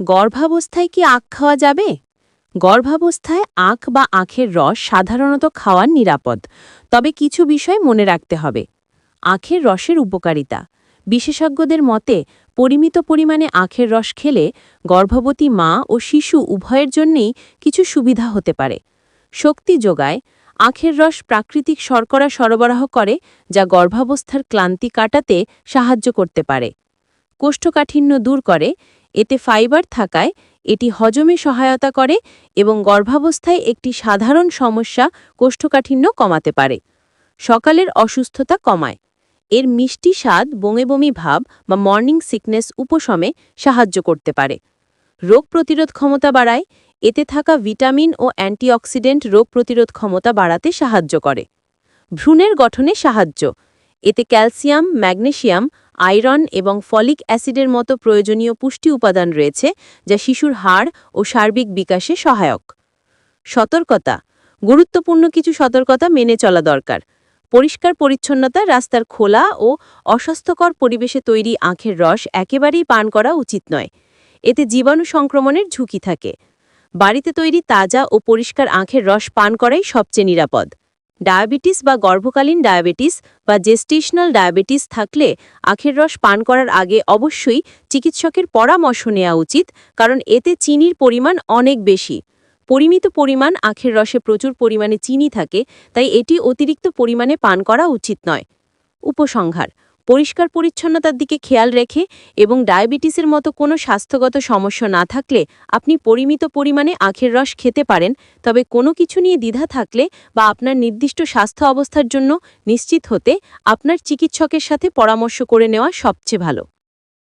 গর্ভাবস্থায় কি আখ খাওয়া যাবে? গর্ভাবস্থায় আখ বা আখের রস সাধারণত খাওয়ার নিরাপদ, তবে কিছু বিষয় মনে রাখতে হবে। আখের রসের উপকারিতা। বিশেষজ্ঞদের মতে, পরিমিত পরিমাণে আখের রস খেলে গর্ভবতী মা ও শিশু উভয়ের জন্যেই কিছু সুবিধা হতে পারে। শক্তি যোগায়। আখের রস প্রাকৃতিক শর্করা সরবরাহ করে, যা গর্ভাবস্থার ক্লান্তি কাটাতে সাহায্য করতে পারে। কোষ্ঠকাঠিন্য দূর করে। এতে ফাইবার থাকায় এটি হজমে সহায়তা করে এবং গর্ভাবস্থায় একটি সাধারণ সমস্যা কোষ্ঠকাঠিন্য কমাতে পারে। সকালের অসুস্থতা কমায়। এর মিষ্টি স্বাদ, বমি বমি ভাব বা মর্নিং সিকনেস উপশমে সাহায্য করতে পারে। রোগ প্রতিরোধ ক্ষমতা বাড়ায়। এতে থাকা ভিটামিন ও অ্যান্টিঅক্সিডেন্ট রোগ প্রতিরোধ ক্ষমতা বাড়াতে সাহায্য করে। ভ্রূণের গঠনে সাহায্য। এতে ক্যালসিয়াম, ম্যাগনেসিয়াম আয়রন এবং ফলিক অ্যাসিডের মতো প্রয়োজনীয় পুষ্টি উপাদান রয়েছে, যা শিশুর হাড় ও সার্বিক বিকাশে সহায়ক। সতর্কতা। গুরুত্বপূর্ণ কিছু সতর্কতা মেনে চলা দরকার। পরিষ্কার পরিচ্ছন্নতা রাস্তার খোলা ও অস্বাস্থ্যকর পরিবেশে তৈরি আখের রস একেবারেই পান করা উচিত নয়। এতে জীবাণু সংক্রমণের ঝুঁকি থাকে। বাড়িতে তৈরি তাজা ও পরিষ্কার আখের রস পান করাই সবচেয়ে নিরাপদ। ডায়াবেটিস বা গর্ভকালীন ডায়াবেটিস বা জেস্টেশনাল ডায়াবেটিস থাকলে আখের রস পান করার আগে অবশ্যই চিকিৎসকের পরামর্শ নেওয়া উচিত, কারণ এতে চিনির পরিমাণ অনেক বেশি। পরিমিত পরিমাণ আখের রসে প্রচুর পরিমাণে চিনি থাকে, তাই এটি অতিরিক্ত পরিমাণে পান করা উচিত নয়। উপসংহার পরিষ্কার পরিচ্ছন্নতার দিকে খেয়াল রেখে এবং ডায়াবেটিসের মতো কোনো স্বাস্থ্যগত সমস্যা না থাকলে আপনি পরিমিত পরিমাণে আখের রস খেতে পারেন, তবে কোনো কিছু নিয়ে দ্বিধা থাকলে বা আপনার নির্দিষ্ট স্বাস্থ্য অবস্থার জন্য নিশ্চিত হতে আপনার চিকিৎসকের সাথে পরামর্শ করে নেওয়া সবচেয়ে ভালো।